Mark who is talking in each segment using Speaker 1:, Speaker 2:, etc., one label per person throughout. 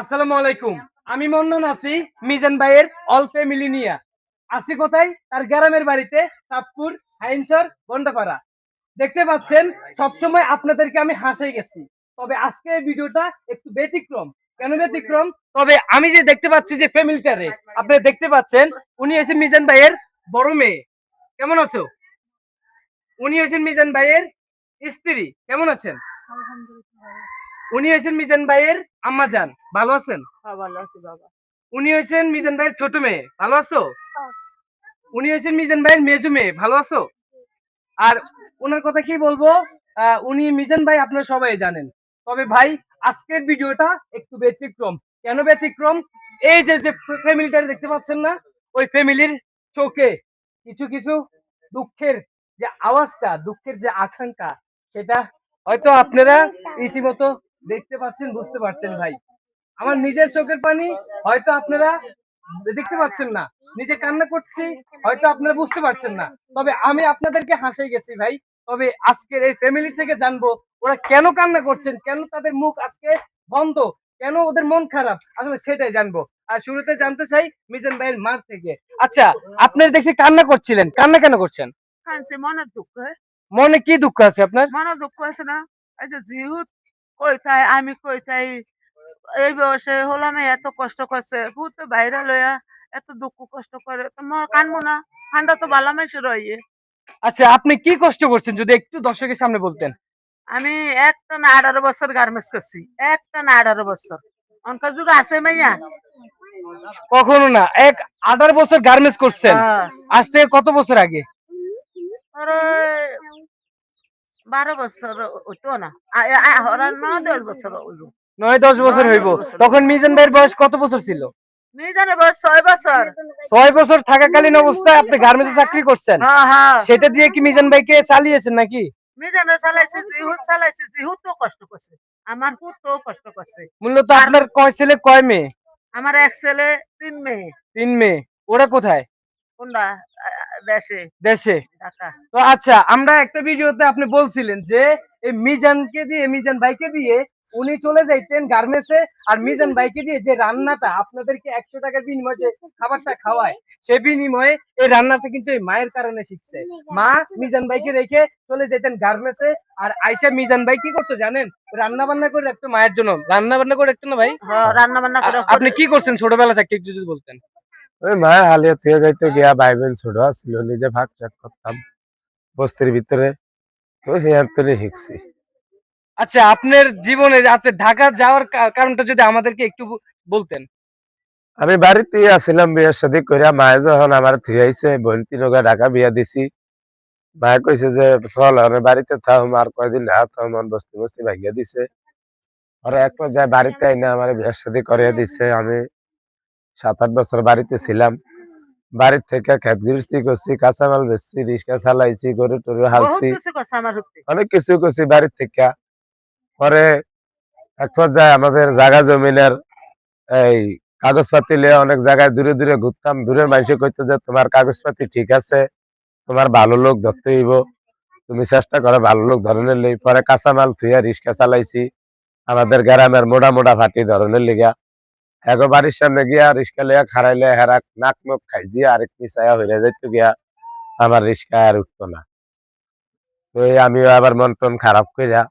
Speaker 1: আসসালামু আলাইকুম। আমি মন্নন আছি মিজান ভাইয়ের অল ফ্যামিলি নিয়ে। আছি কোথায়? তার গ্রামের বাড়িতে চাঁদপুর হাইনচর গন্ডাপাড়া। দেখতে পাচ্ছেন সবসময় আপনাদেরকে আমি হাসাই গেছি। তবে আজকে ভিডিওটা একটু ব্যতিক্রম। কেন ব্যতিক্রম? তবে আমি যে দেখতে পাচ্ছি যে ফ্যামিলিটারে আপনি দেখতে পাচ্ছেন উনি হয়েছে মিজান ভাইয়ের বড় মেয়ে। কেমন আছো? উনি হয়েছেন মিজান ভাইয়ের স্ত্রী। কেমন আছেন? উনি হয়েছেন মিজান ভাইয়ের আম্মা যান ভালো আছেন?
Speaker 2: ভালো আছি বাবা।
Speaker 1: উনি হয়েছেন মিজান ভাইয়ের ছোট মেয়ে ভালো আছো? উনি হয়েছেন মিজান ভাইয়ের মেজু মেয়ে ভালো আছো? আর ওনার কথা কি বলব? উনি মিজান ভাই আপনারা সবাই জানেন। তবে ভাই আজকের ভিডিওটা একটু ব্যতিক্রম। কেন ব্যতিক্রম? এই যে যে ফ্যামিলিটা দেখতে পাচ্ছেন না ওই ফ্যামিলির চোখে কিছু কিছু দুঃখের যে আওয়াজটা দুঃখের যে আকাঙ্ক্ষা সেটা হয়তো আপনারা রীতিমতো দেখতে পাচ্ছেন বুঝতে পারছেন ভাই। আমার নিজের চোখের পানি হয়তো আপনারা দেখতে পাচ্ছেন না। নিজে কান্না করছি হয়তো আপনারা বুঝতে পারছেন না। তবে আমি আপনাদেরকে হাসাই গেছি ভাই। তবে আজকের এই ফ্যামিলি থেকে জানব ওরা কেন কান্না করছেন? কেন তাদের মুখ আজকে বন্ধ? কেন ওদের মন খারাপ? আসলে সেটাই জানব। আর শুরুতে জানতে চাই মিজান ভাইয়ের মার থেকে। আচ্ছা আপনার দেখছি কান্না করছিলেন। কান্না কেন করছেন?
Speaker 2: মনে দুঃখ।
Speaker 1: মনে কি দুঃখ আছে আপনার?
Speaker 2: মনে দুঃখ আছে না? আচ্ছা জিহুত কইতাই আমি কইতাই এই বয়সে হলাম এত কষ্ট করছে ভূত তো বাইরে লইয়া এত দুঃখ কষ্ট করে তোমার কানবো না ঠান্ডা তো ভালো মানুষের রয়ে
Speaker 1: আচ্ছা আপনি কি কষ্ট করছেন যদি একটু দর্শকের সামনে বলতেন?
Speaker 2: আমি একটা না আঠারো বছর গার্মেন্টস করছি একটা না আঠারো বছর। অনকার যুগ আছে মাইয়া।
Speaker 1: কখনো না এক আঠারো বছর গার্মেন্টস করছেন
Speaker 2: হ্যাঁ।
Speaker 1: আজ থেকে কত বছর আগে?
Speaker 2: বারো বছর হইতো না। আ- আ- দশ বছর হইল
Speaker 1: নয় দশ বছর হইব। তখন মিজান ভাইয়ের বয়স কত বছর ছিল?
Speaker 2: মিজানের বয়স ছয় বছর।
Speaker 1: ছয় বছর থাকাকালীন অবস্থায় আপনি গার্মেন্টসে চাকরি করছেন।
Speaker 2: হ্যাঁ হ্যাঁ।
Speaker 1: সেটা দিয়ে কি মিজান ভাইকে চালিয়েছেন নাকি?
Speaker 2: মিজানে চালাইছে জিহুত চালাইছে জিহুত তো কষ্ট করছে। আমার পুত তো কষ্ট করছে।
Speaker 1: মূলত আপনার কয় ছেলে কয় মেয়ে?
Speaker 2: আমার এক ছেলে তিন মেয়ে।
Speaker 1: তিন মেয়ে। ওরা কোথায়?
Speaker 2: কোনটা দেশে।
Speaker 1: দেশে। তো আচ্ছা আমরা একটা ভিডিওতে আপনি বলছিলেন যে এই মিজানকে দিয়ে মিজান ভাইকে দিয়ে উনি চলে যাইতেন গার্মেন্টসে আর মিজান ভাইকে দিয়ে যে রান্নাটা আপনাদেরকে একশো টাকার বিনিময়ে যে খাবারটা খাওয়ায় সেই বিনিময়ে এই রান্নাটা কিন্তু এই মায়ের কারণে শিখছে। মা মিজান ভাইকে রেখে চলে যেতেন গার্মেন্টসে আর আয়সা মিজান ভাই কি করতো জানেন? রান্না বান্না করে রাখতো মায়ের জন্য। রান্না বান্না করে রাখতো না ভাই?
Speaker 2: হ্যাঁ, রান্না বান্না করে
Speaker 1: আপনি কি করছেন ছোটবেলা থাকতে একটু যদি বলতেন?
Speaker 3: ওই মা হালিয়া থেকে যাইতে গিয়া ভাই বোন ছোট ছিল নিজে ভাগ চাক করতাম। বস্তির ভিতরে তো হিয়ার তরে শিখছি।
Speaker 1: আচ্ছা আপনার জীবনে আচ্ছা ঢাকা যাওয়ার কারণটা যদি আমাদেরকে একটু বলতেন।
Speaker 3: আমি বাড়িতে আসছিলাম বিয়ের সাথে করিয়া মায়ে যখন আমার থুয়াইছে বোন তিনগা ঢাকা বিয়া দিছি। মায়ে কইছে যে চল আমি বাড়িতে থাও আর কয়দিন না থাও মন বস্তি বস্তি ভাঙিয়া দিছে। আর এক পর্যায়ে বাড়িতে আইনা আমার বিয়ের সাথে করিয়া দিছে আমি সাত আট বছর বাড়িতে ছিলাম। বাড়ির থেকে খেত গৃহস্থি করছি কাঁচামাল বেচছি রিক্সা চালাইছি গরু টরু হালছি। অনেক কিছু করছি বাড়ির থেকে। পরে এক পর্যায়ে আমাদের জায়গা জমিনের এই কাগজপাতি লিয়ে অনেক জায়গায় দূরে দূরে ঘুরতাম। দূরের মানুষ কইতো যে তোমার কাগজপাতি ঠিক আছে তোমার ভালো লোক ধরতে হইব। তুমি চেষ্টা করো ভালো লোক ধরনের লই। পরে কাঁচামাল থুইয়া রিক্সা চালাইছি। আমাদের গ্রামের মোটা মোটা ফাটি ধরনের লিগা। এগো বাড়ির সামনে গিয়া রিক্সা লিয়া খারাইলে হেরা নাক মুখ খাইজি আরেক পিছায়া হইলে যাইতো গিয়া আমার রিক্সা আর উঠতো না। তো আমিও আবার মন টন খারাপ কইরা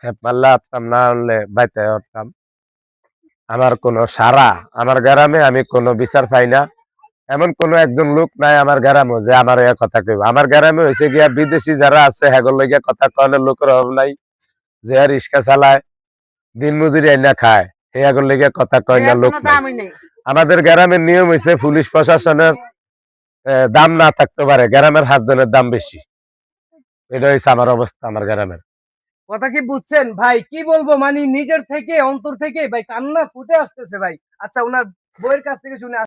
Speaker 3: খেপ মারলে আসতাম না হলে বাইতে উঠতাম আমার কোনো সারা, আমার গ্রামে আমি কোনো বিচার পাই না। এমন কোনো একজন লোক নাই আমার গ্রামে যে আমার এ কথা কইব। আমার গ্রামে হয়েছে গিয়া বিদেশি যারা আছে, হেগর লইয়া কথা কনের লোকের অভাব নাই। যে রিক্সা চালায় দিন মজুরি আইনা খায়। কথা কয় না লোক আমাদের গ্রামের নিয়ম হয়েছে পুলিশ প্রশাসনের দাম না থাকতে পারে গ্রামের হাতজনের দাম বেশি। এটা হয়েছে আমার অবস্থা আমার গ্রামের।
Speaker 1: কথা কি বুঝছেন? ভাই কি বলব? মানে নিজের থেকে অন্তর থেকে ভাই কান্না ফুটে আসতেছে ভাই। আচ্ছা ওনার বইয়ের কাছ থেকে শুনে